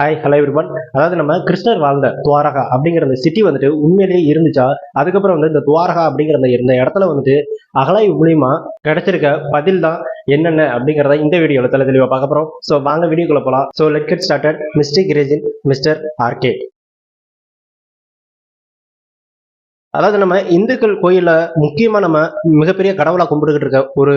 Hi hello everyone அதாவது நம்ம கிருஷ்ணர் வாழ்ந்த துவாரகா அப்படிங்கிற அந்த சிட்டி வந்துட்டு உண்மையிலேயே இருந்துச்சா? அதுக்கப்புறம் வந்து இந்த துவாரகா அப்படிங்கிற அந்த இந்த இடத்துல வந்துட்டு அகலாய் மூலியமா கிடைச்சிருக்க பதில் தான் என்னென்ன அப்படிங்கிறத இந்த வீடியோவில் தலை தெளிவாக பார்க்க போகிறோம் ஸோ வாங்க வீடியோக்குள்ள போகலாம் so let get started mistake ரேஜின் mister RK அதாவது நம்ம இந்துக்கள் கோயிலில் முக்கியமாக நம்ம மிகப்பெரிய கடவுளாக கும்பிட்டுக்கிட்டு இருக்க ஒரு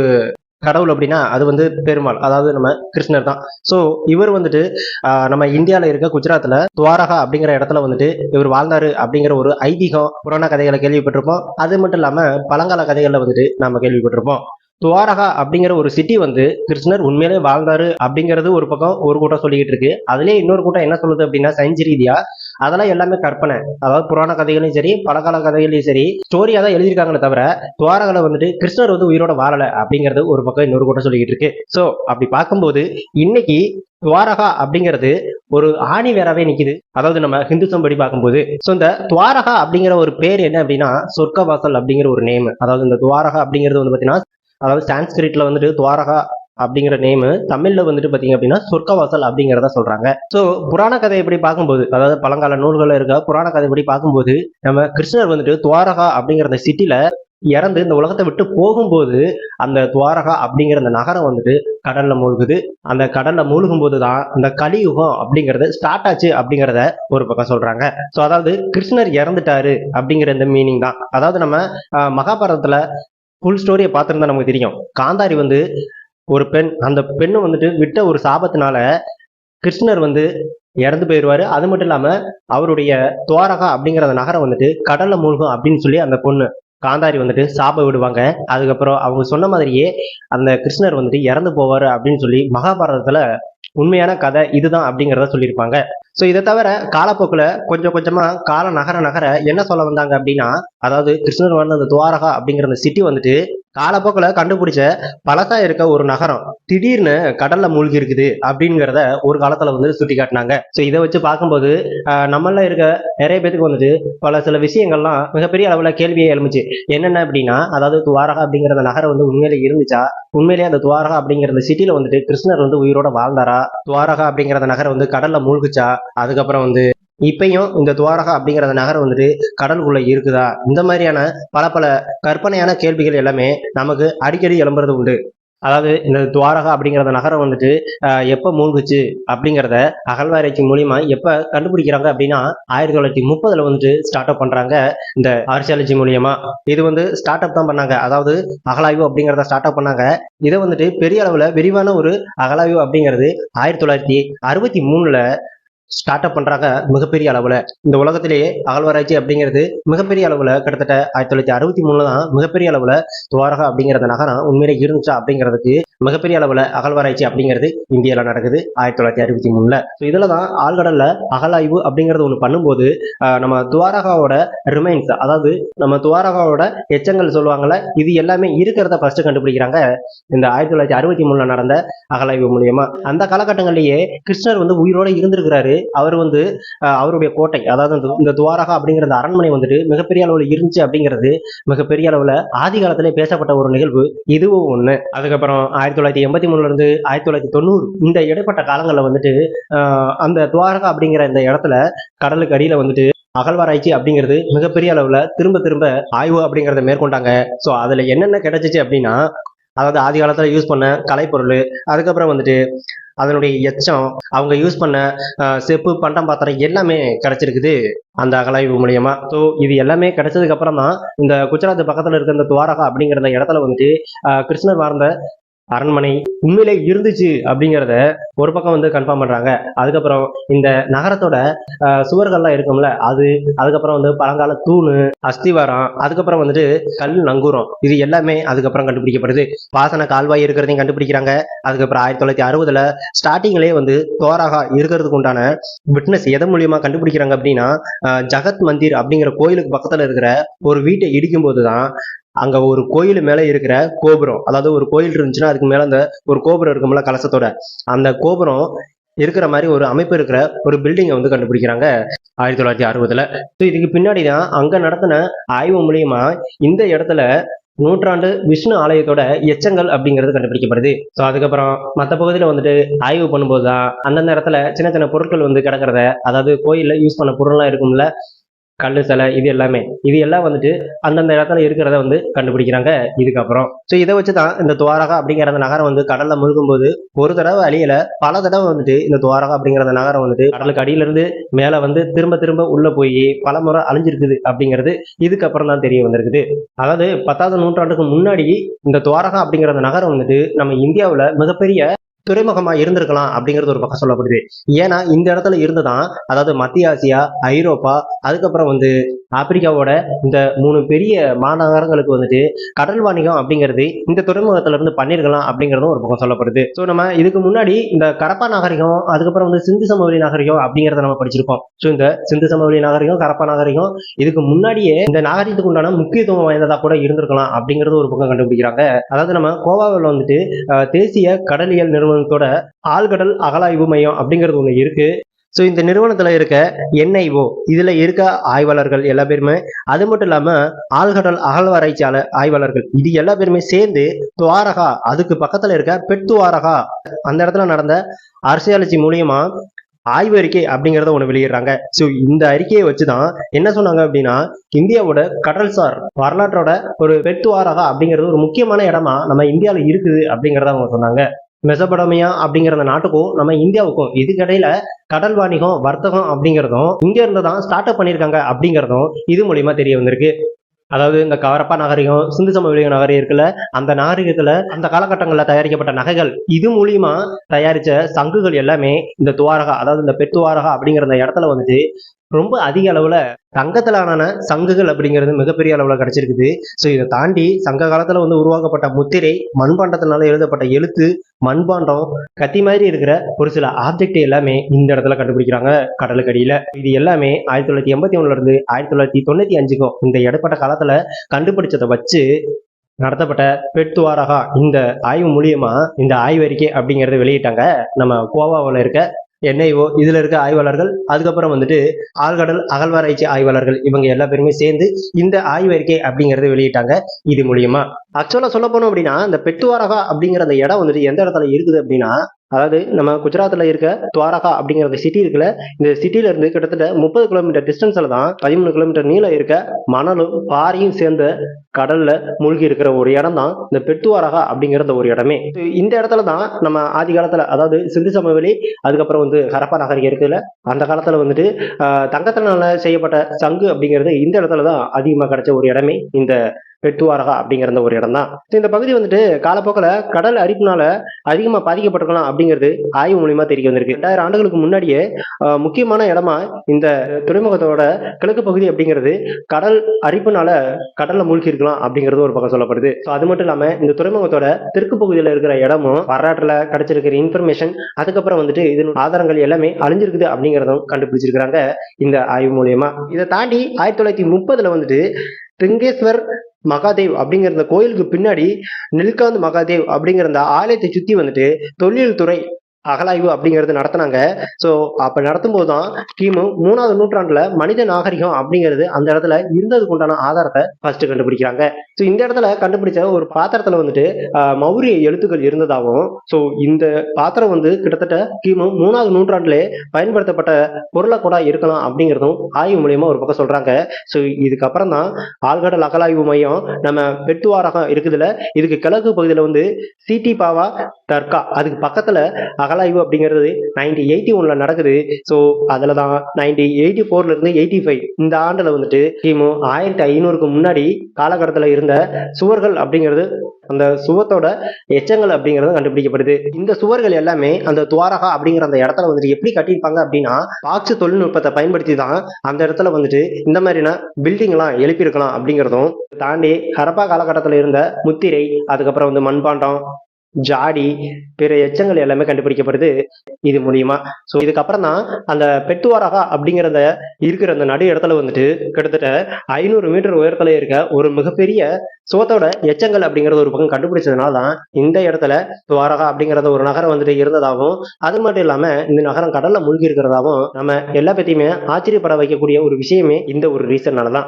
கடவுள் அப்படின்னா அது வந்து பெருமாள் அதாவது நம்ம கிருஷ்ணர் தான். ஸோ இவர் வந்துட்டு ஆஹ், நம்ம இந்தியாவில் இருக்க குஜராத்தில் துவாரகா அப்படிங்கிற இடத்துல வந்துட்டு இவர் வாழ்ந்தாரு அப்படிங்கிற ஒரு ஐதீகம் புராண கதைகளை கேள்விப்பட்டிருப்போம். அது மட்டும் இல்லாமல் பழங்கால கதைகளில் வந்துட்டு நம்ம கேள்விப்பட்டிருப்போம். துவாரகா அப்படிங்கிற ஒரு சிட்டி வந்து கிருஷ்ணர் உண்மையிலே வாழ்ந்தாரு அப்படிங்கிறது ஒரு பக்கம் ஒரு கூட்டம் சொல்லிக்கிட்டு இருக்கு. அதுலேயே இன்னொரு கூட்டம் என்ன சொல்லுது அப்படின்னா சயின்ஸ் ரீதியா அதெல்லாம் எல்லாமே கற்பனை. அதாவது புராண கதைகளையும் சரி பழகால கதைகளையும் சரி ஸ்டோரியா தான் எழுதியிருக்காங்களே தவிர துவாரகால வந்துட்டு கிருஷ்ணர் வந்து உயிரோட வாழல அப்படிங்கிறது ஒரு பக்கம் இன்னொரு கூட்டம் சொல்லிக்கிட்டு இருக்கு. ஸோ அப்படி பார்க்கும்போது இன்னைக்கு துவாரகா அப்படிங்கிறது ஒரு ஆணி வேறாவே நிக்குது. அதாவது நம்ம ஹிந்துசம் படி பார்க்கும்போது. ஸோ இந்த துவாரகா அப்படிங்கிற ஒரு பேர் என்ன அப்படின்னா சொர்க்கவாசல் அப்படிங்கிற ஒரு நேம் அதாவது இந்த துவாரகா அப்படிங்கிறது வந்து பார்த்தீங்கன்னா அதாவது சான்ஸ்கிரிட்ல வந்துட்டு துவாரகா அப்படிங்கிற நேமு தமிழ்ல வந்துட்டு பாத்தீங்க அப்படின்னா சொர்க்கவாசல் அப்படிங்கிறத சொல்றாங்க. ஸோ புராண கதை எப்படி பார்க்கும்போது அதாவது பழங்கால நூல்களில் இருக்க புராண கதை எப்படி பார்க்கும்போது நம்ம கிருஷ்ணர் வந்துட்டு துவாரகா அப்படிங்கிற அந்த சிட்டில இறந்து இந்த உலகத்தை விட்டு போகும்போது அந்த துவாரகா அப்படிங்கிற அந்த நகரம் வந்துட்டு கடல்ல மூழ்குது. அந்த கடல்ல மூழ்கும் போது தான் அந்த கலியுகம் அப்படிங்கிறது ஸ்டார்ட் ஆச்சு அப்படிங்கிறத ஒரு பக்கம் சொல்றாங்க. ஸோ அதாவது கிருஷ்ணர் இறந்துட்டாரு அப்படிங்கிற இந்த மீனிங் தான். அதாவது நம்ம மகாபாரதத்துல ஃபுல் ஸ்டோரியை பார்த்துருந்தா நமக்கு தெரியும். காந்தாரி வந்து ஒரு பெண் அந்த பெண்ணு வந்துட்டு விட்ட ஒரு சாபத்தினால கிருஷ்ணர் வந்து இறந்து போயிடுவாரு அது மட்டும் இல்லாம அவருடைய துவாரகா அப்படிங்கிற அந்த நகரம் வந்துட்டு கடல்ல மூழ்கும் அப்படின்னு சொல்லி அந்த பொண்ணு காந்தாரி வந்துட்டு சாப விடுவாங்க. அதுக்கப்புறம் அவங்க சொன்ன மாதிரியே அந்த கிருஷ்ணர் வந்துட்டு இறந்து போவாரு அப்படின்னு சொல்லி மகாபாரதத்துல உண்மையான கதை இதுதான் அப்படிங்கிறத சொல்லியிருப்பாங்க. ஸோ இதை தவிர காலப்போக்கில் கொஞ்சம் கொஞ்சமாக காலம் நகர நகர என்ன சொல்ல வந்தாங்க அப்படின்னா அதாவது கிருஷ்ணர் வாழ்ந்த அந்த துவாரகா அப்படிங்கிற அந்த சிட்டி வந்துட்டு காலப்போக்கில் கண்டுபிடிச்ச பழசா இருக்க ஒரு நகரம். திடீர்னு கடல்ல மூழ்கி இருக்குது அப்படிங்கிறத ஒரு காலத்துல வந்து சுட்டி காட்டினாங்க ஸோ இதை வச்சு பார்க்கும்போது நம்மள இருக்க நிறைய பேத்துக்கு வந்துட்டு பல சில விஷயங்கள்லாம் மிகப்பெரிய அளவுல கேள்வியே எழுமிச்சு. என்னென்ன அப்படின்னா அதாவது துவாரகா அப்படிங்கிற நகரம் வந்து உண்மையிலே இருந்துச்சா? உண்மையிலேயே அந்த துவாரகா அப்படிங்கிற சிட்டியில வந்துட்டு கிருஷ்ணர் வந்து உயிரோட வாழ்ந்தாரா? துவாரகா அப்படிங்கிற நகரம் வந்து கடல்ல மூழ்கிச்சா? அதுக்கப்புறம் வந்து இப்பையும் இந்த துவாரகா அப்படிங்கிற நகரம் வந்துட்டு கடலுக்குள்ள இருக்குதா? இந்த மாதிரியான பல பல கற்பனையான கேள்விகள் எல்லாமே நமக்கு அடிக்கடி எழும்புறது உண்டு. அதாவது இந்த துவாரகா அப்படிங்கிறத நகரம் வந்துட்டு எப்போ மூழ்குச்சு அப்படிங்கிறத அகழ்வாராய்ச்சி மூலியமா எப்போ கண்டுபிடிக்கிறாங்க அப்படின்னா ஆயிரத்தி தொள்ளாயிரத்தி முப்பதுல வந்துட்டு ஸ்டார்ட் அப் பண்றாங்க இந்த ஆர்சியாலஜி மூலியமா. இது வந்து ஸ்டார்ட் அப் தான் பண்ணாங்க. அதாவது அகலாய்வு அப்படிங்கிறத ஸ்டார்ட் அப் பண்ணாங்க. இதை வந்துட்டு பெரிய அளவில் விரிவான ஒரு அகலாய்வு அப்படிங்கிறது ஆயிரத்தி தொள்ளாயிரத்தி அறுபத்தி மூணுல ஸ்டார்ட் அப் பண்றாங்க மிகப்பெரிய அளவுல. இந்த உலகத்திலேயே அகழ்வாராய்ச்சி அப்படிங்கிறது மிகப்பெரிய அளவுல கிட்டத்தட்ட ஆயிரத்தி தொள்ளாயிரத்தி அறுபத்தி மூணுல தான் மிகப்பெரிய அளவுல துவாரகா அப்படிங்கிற நகரம் உண்மையிலே இருந்துச்சா அப்படிங்கிறதுக்கு மிகப்பெரிய அளவுல அகழ்வாராய்ச்சி அப்படிங்கிறது இந்தியால நடக்குது ஆயிரத்தி தொள்ளாயிரத்தி அறுபத்தி மூணுல. ஸோ தான் ஆழ்கடல்ல அகலாய்வு அப்படிங்கிறது ஒன்று பண்ணும்போது ஆஹ், நம்ம துவாரகாவோட ரிமைன்ஸ் அதாவது நம்ம துவாரகாவோட எச்சங்கள் சொல்லுவாங்கல்ல இது எல்லாமே இருக்கிறத ஃபர்ஸ்ட் கண்டுபிடிக்கிறாங்க இந்த ஆயிரத்தி தொள்ளாயிரத்தி அறுபத்தி மூணுல நடந்த அகலாய்வு மூலியமா. அந்த காலகட்டங்களிலேயே கிருஷ்ணர் வந்து உயிரோட இருந்திருக்கிறாரு. அவர் வந்து அவருடைய கோட்டை அதாவது இந்த- இந்த துவாரகா அப்படிங்கிற அந்த அரண்மனை வந்துட்டு மிகப்பெரிய அளவுல இருந்துச்சு அப்படிங்கிறது மிகப்பெரிய அளவுல ஆதி காலத்திலே பேசப்பட்ட ஒரு நிகழ்வு. இதுவும் ஒண்ணு. அதுக்கப்புறம் ஆயிரத்தி தொள்ளாயிரத்தி எண்பத்தி மூணுல இருந்து ஆயிரத்தி தொள்ளாயிரத்தி தொண்ணூறு இந்த இடைப்பட்ட காலங்கள்ல வந்துட்டு ஆஹ், அந்த துவாரகா அப்படிங்கிற இந்த இடத்துல கடலுக்கு அடியில வந்துட்டு அகழ்வாராய்ச்சி அப்படிங்கிறது மிகப்பெரிய அளவுல திரும்ப திரும்ப ஆய்வு அப்படிங்கறத மேற்கொண்டாங்க. ஸோ அதுல என்னென்ன கிடைச்சிச்சு அப்படின்னா அதாவது ஆதி காலத்தில் யூஸ் பண்ண கலைப்பொருள் அதுக்கப்புறம் வந்துட்டு அதனுடைய எச்சம் அவங்க யூஸ் பண்ண செப்பு பண்டம் பாத்திரம் எல்லாமே கிடைச்சிருக்குது அந்த அகலாய்வு மூலியமா. ஸோ இது எல்லாமே கிடைச்சதுக்கு அப்புறம் தான் இந்த குஜராத் பக்கத்தில் இருக்கிற இந்த துவாரகா அப்படிங்கிற இடத்துல வந்துட்டு கிருஷ்ணர் வாழ்ந்த அரண்மனை உண்மையிலே இருந்துச்சு அப்படிங்கிறத ஒரு பக்கம் வந்து கன்ஃபார்ம் பண்றாங்க. அதுக்கப்புறம் இந்த நகரத்தோட ஆஹ், சுவர்கள்லாம் இருக்கும்ல அது அதுக்கப்புறம் வந்து பழங்கால தூணு அஸ்திவாரம் அதுக்கப்புறம் வந்துட்டு கல் நங்கூரம். இது எல்லாமே அதுக்கப்புறம் கண்டுபிடிக்கப்படுது. பாசன கால்வாய் இருக்கிறதையும் கண்டுபிடிக்கிறாங்க. அதுக்கப்புறம் ஆயிரத்தி தொள்ளாயிரத்தி அறுபதுல ஸ்டார்டிங்லேயே வந்து தோராகா இருக்கிறதுக்கு உண்டான விட்னஸ் எதன் மூலியமா கண்டுபிடிக்கிறாங்க அப்படின்னா ஜகத் மந்திர் அப்படிங்கிற கோயிலுக்கு பக்கத்துல இருக்கிற ஒரு வீட்டை இடிக்கும் போது தான் அங்க ஒரு கோயில் மேல இருக்கிற கோபுரம் அதாவது ஒரு கோயில் இருந்துச்சுன்னா அதுக்கு மேல அந்த ஒரு கோபுரம் இருக்கும்ல கலசத்தோட. அந்த கோபுரம் இருக்கிற மாதிரி ஒரு அமைப்பு இருக்கிற ஒரு பில்டிங்கை வந்து கண்டுபிடிக்கிறாங்க ஆயிரத்தி தொள்ளாயிரத்தி அறுபதுல. ஸோ இதுக்கு பின்னாடி தான் அங்க நடத்தின ஆய்வு மூலியமா இந்த இடத்துல நூற்றாண்டு விஷ்ணு ஆலயத்தோட எச்சங்கள் அப்படிங்கிறது கண்டுபிடிக்கப்படுது. ஸோ அதுக்கப்புறம் மற்ற பகுதியில் வந்துட்டு ஆய்வு பண்ணும்போது தான் அந்தந்த இடத்துல சின்ன சின்ன பொருட்கள் வந்து கிடக்கிறத அதாவது கோயிலில் யூஸ் பண்ண பொருள்லாம் இருக்கும்ல கல் சிலை இது எல்லாமே. இது எல்லாம் வந்துட்டு அந்தந்த இடத்துல இருக்கிறத வந்து கண்டுபிடிக்கிறாங்க. இதுக்கப்புறம். ஸோ இதை வச்சு தான் இந்த துவாரகா அப்படிங்கிற அந்த நகரம் வந்து கடல்ல முழுகும் போது ஒரு தடவை அழியல பல தடவை வந்துட்டு இந்த துவாரகா அப்படிங்கிற அந்த நகரம் வந்துட்டு கடலுக்கு அடியிலிருந்து மேலே மேல வந்து திரும்ப திரும்ப உள்ள போய் பல முறை அழிஞ்சிருக்குது அப்படிங்கிறது இதுக்கப்புறம் தான் தெரிய வந்திருக்குது. அதாவது பத்தாவது நூற்றாண்டுக்கு முன்னாடி இந்த துவாரகா அப்படிங்கிற அந்த நகரம் வந்துட்டு நம்ம இந்தியாவில் மிகப்பெரிய துறைமுகமா இருந்திருக்கலாம் அப்படிங்கிறது ஒரு பக்கம் சொல்லப்படுது. ஏன்னா இந்த இடத்துல இருந்துதான் அதாவது மத்திய ஆசியா ஐரோப்பா அதுக்கப்புறம் வந்து ஆப்பிரிக்காவோட இந்த மூணு பெரிய மாநகரங்களுக்கு வந்துட்டு கடல் வாணிகம் அப்படிங்கிறது இந்த துறைமுகத்துல இருந்து பண்ணிருக்கலாம் அப்படிங்கிறதும் ஒரு பக்கம் சொல்லப்படுது. ஸோ நம்ம இதுக்கு முன்னாடி இந்த கரப்பா நாகரிகம் அதுக்கப்புறம் வந்து சிந்து சமவெளி நாகரிகம் அப்படிங்கிறத நம்ம படிச்சிருக்கோம். ஸோ இந்த சிந்து சமவெளி நாகரிகம் கரப்பா நாகரிகம் இதுக்கு முன்னாடியே இந்த நாகரிகத்துக்கு உண்டான முக்கியத்துவம் வாய்ந்ததா கூட இருந்திருக்கலாம் அப்படிங்கிறது ஒரு பக்கம் கண்டுபிடிக்கிறாங்க. அதாவது நம்ம கோவாவில் வந்துட்டு தேசிய கடலியல் நிறுவனத்தோட ஆழ்கடல் அகலாய்வு மையம் அப்படிங்கிறது ஒன்று இருக்கு. ஸோ இந்த நிறுவனத்தில் இருக்க என்ஐஓ இதில் இருக்க ஆய்வாளர்கள் எல்லா பேருமே அது மட்டும் இல்லாமல் ஆழ்கடல் அகழ்வாராய்ச்சியாளர் ஆய்வாளர்கள் இது எல்லா பேருமே சேர்ந்து துவாரகா அதுக்கு பக்கத்தில் இருக்க பெட்துவாரகா அந்த இடத்துல நடந்த அரசியாலஜி மூலியமா ஆய்வு அறிக்கை அப்படிங்கிறத ஒன்று வெளியிடுறாங்க. ஸோ இந்த அறிக்கையை வச்சு தான் என்ன சொன்னாங்க அப்படின்னா இந்தியாவோட கடல்சார் வரலாற்றோட ஒரு பெட்துவாரகா அப்படிங்கிறது ஒரு முக்கியமான இடமா நம்ம இந்தியாவில் இருக்குது அப்படிங்கிறத அவங்க சொன்னாங்க. மெசபடமையா அப்படிங்கிற அந்த நாட்டுக்கும் நம்ம இந்தியாவுக்கும் இதுக்கிடையில கடல் வாணிகம் வர்த்தகம் அப்படிங்கிறதும் இங்க இருந்து தான் ஸ்டார்ட் அப் பண்ணியிருக்காங்க அப்படிங்கிறதும் இது மூலியமா தெரிய வந்திருக்கு. அதாவது இந்த கவரப்பா நாகரிகம் சிந்து சமவெளி நாகரிகம் இருக்குல்ல அந்த நாகரிகத்துல அந்த காலகட்டங்களில் தயாரிக்கப்பட்ட நகைகள் இது மூலியமா தயாரிச்ச சங்குகள் எல்லாமே இந்த துவாரகா அதாவது இந்த பெத்துவாரகா அப்படிங்கிற அந்த இடத்துல வந்துட்டு ரொம்ப அதிக அளவில் தங்கத்திலான சங்குகள் அப்படிங்கிறது மிகப்பெரிய அளவில் கிடைச்சிருக்குது. ஸோ இதை தாண்டி சங்க காலத்தில் வந்து உருவாக்கப்பட்ட முத்திரை மண்பாண்டத்தினால எழுதப்பட்ட எழுத்து மண்பாண்டம் கத்தி மாதிரி இருக்கிற ஒரு சில ஆப்ஜெக்ட் எல்லாமே இந்த இடத்துல கண்டுபிடிக்கிறாங்க கடலுக்கு இது எல்லாமே ஆயிரத்தி தொள்ளாயிரத்தி எண்பத்தி ஒண்ணுல இருந்து ஆயிரத்தி தொள்ளாயிரத்தி தொண்ணூற்றி அஞ்சுக்கும் இந்த இடைப்பட்ட காலத்தில் கண்டுபிடிச்சதை வச்சு நடத்தப்பட்ட பெட்துவாரகா இந்த ஆய்வு மூலியமா இந்த ஆய்வறிக்கை அப்படிங்கறத வெளியிட்டாங்க. நம்ம கோவாவில் இருக்க என்ஐஓ இதுல இருக்க ஆய்வாளர்கள் அதுக்கப்புறம் வந்துட்டு ஆழ்கடல் அகழ்வாராய்ச்சி ஆய்வாளர்கள் இவங்க எல்லா பேருமே சேர்ந்து இந்த ஆய்வறிக்கை அப்படிங்கறத வெளியிட்டாங்க. இது மூலியமா. ஆக்சுவலா சொல்ல போனோம் அப்படின்னா இந்த பெட்டுவாரகா அப்படிங்கிற அந்த இடம் வந்துட்டு எந்த இடத்துல இருக்குது அப்படின்னா அதாவது நம்ம குஜராத்தில் இருக்க துவாரகா அப்படிங்கிற அந்த சிட்டி இருக்குல்ல இந்த சிட்டியில இருந்து கிட்டத்தட்ட முப்பது கிலோமீட்டர் டிஸ்டன்ஸ்ல தான் பதிமூணு கிலோமீட்டர் நீளம் இருக்க மணலும் பாறையும் சேர்ந்த கடல்ல மூழ்கி இருக்கிற ஒரு இடம் தான் இந்த பெட்டுவாரகா அப்படிங்கிற ஒரு இடமே. இந்த இடத்துல தான் நம்ம ஆதி காலத்துல அதாவது சிந்து சமவெளி அதுக்கப்புறம் வந்து ஹரப்பா நகரிகம் இருக்குல்ல அந்த காலத்துல வந்துட்டு தங்கத்தினால செய்யப்பட்ட சங்கு அப்படிங்கிறது இந்த இடத்துல தான் அதிகமாக கிடைச்ச ஒரு இடமே இந்த பெட்டுவாரகா அப்படிங்கிற ஒரு இடம் தான் இந்த பகுதி வந்துட்டு காலப்போக்கில் கடல் அரிப்புனால அதிகமாக பாதிக்கப்பட்டிருக்கலாம் அப்படிங்கிறது ஆய்வு மூலியமா தெரிய வந்திருக்கு. ரெண்டாயிரம் ஆண்டுகளுக்கு முன்னாடியே முக்கியமான இடமா இந்த துறைமுகத்தோட கிழக்கு பகுதி அப்படிங்கிறது கடல் அரிப்புனால கடல்ல மூழ்கி இருக்கலாம் அப்படிங்கிறது ஒரு பக்கம் சொல்லப்படுது. ஸோ அது மட்டும் இல்லாம இந்த துறைமுகத்தோட தெற்கு பகுதியில் இருக்கிற இடமும் வரலாற்றுல கிடைச்சிருக்கிற இன்ஃபர்மேஷன் அதுக்கப்புறம் வந்துட்டு இதன் ஆதாரங்கள் எல்லாமே அழிஞ்சிருக்குது அப்படிங்கிறதும் கண்டுபிடிச்சிருக்கிறாங்க இந்த ஆய்வு மூலியமா. இதை தாண்டி ஆயிரத்தி தொள்ளாயிரத்தி முப்பதுல வந்துட்டு திருங்கேஸ்வர் மகாதேவ் அப்படிங்கிற இந்த கோயிலுக்கு பின்னாடி நில்காந்த் மகாதேவ் அப்படிங்கிற அந்த ஆலயத்தை சுத்தி வந்துட்டு தொழில் துறை அகலாய்வு அப்படிங்கிறது நடத்தினாங்க. ஸோ அப்போ நடத்தும்போது தான் கிமு மூணாவது நூற்றாண்டுல மனித நாகரிகம் அப்படிங்கிறது அந்த இடத்துல இருந்ததுக்கு உண்டான ஆதாரத்தை ஃபர்ஸ்ட் கண்டுபிடிக்கிறாங்க. ஸோ இந்த இடத்துல கண்டுபிடிச்ச ஒரு பாத்திரத்துல வந்துட்டு மௌரிய எழுத்துக்கள் இருந்ததாகவும் ஸோ இந்த பாத்திரம் வந்து கிட்டத்தட்ட கிமு மூணாவது நூற்றாண்டிலே பயன்படுத்தப்பட்ட பொருளை கூட இருக்கலாம் அப்படிங்கிறதும் ஆய்வு மூலியமா ஒரு பக்கம் சொல்றாங்க. ஸோ இதுக்கப்புறம் தான் ஆழ்கடல் அகலாய்வு மையம் நம்ம பெட்டுவாரகம் இருக்குதுல இதுக்கு கிழக்கு பகுதியில் வந்து சிடி பாவா தர்கா அதுக்கு பக்கத்துல அகலாய்வு அப்படிங்கிறது நைன்டி எயிட்டி ஒன்ல நடக்குது. ஸோ அதில் தான் நைன்டி எயிட்டி ஃபோர்ல இருந்து எயிட்டி ஃபைவ் இந்த ஆண்டுல வந்துட்டு கிமு ஆயிரத்தி ஐநூறுக்கு முன்னாடி காலகட்டத்தில் இருந்த சுவர்கள் அப்படிங்கிறது அந்த சுவத்தோட எச்சங்கள் அப்படிங்கிறது கண்டுபிடிக்கப்படுது. இந்த சுவர்கள் எல்லாமே அந்த துவாரகா அப்படிங்கிற அந்த இடத்துல வந்துட்டு எப்படி கட்டியிருப்பாங்க அப்படின்னா பாக்ஸ் தொழில்நுட்பத்தை பயன்படுத்தி தான் அந்த இடத்துல வந்துட்டு இந்த மாதிரியான பில்டிங் எல்லாம் எழுப்பியிருக்கலாம் அப்படிங்கிறதும் தாண்டி ஹரப்பா காலகட்டத்தில் இருந்த முத்திரை அதுக்கப்புறம் வந்து மண்பாண்டம் ஜாடி பிற எச்சங்கள் எல்லாமே கண்டுபிடிக்கப்படுது இது மூலியமா. ஸோ இதுக்கப்புறம் தான் அந்த பெட்டுவாரகா அப்படிங்கிறத இருக்கிற அந்த நடு இடத்துல வந்துட்டு கிட்டத்தட்ட ஐநூறு மீட்டர் உயரத்துல இருக்க ஒரு மிகப்பெரிய சுவத்தோட எச்சங்கள் அப்படிங்கிறது ஒரு பக்கம் கண்டுபிடிச்சதுனால தான் இந்த இடத்துல துவாரகா அப்படிங்கறத ஒரு நகரம் வந்துட்டு இருந்ததாகவும் அது மட்டும் இல்லாம இந்த நகரம் கடல்ல மூழ்கி இருக்கிறதாகவும் நம்ம எல்லா பத்தியுமே ஆச்சரியப்பட வைக்கக்கூடிய ஒரு விஷயமே இந்த ஒரு ரீசன்னால தான்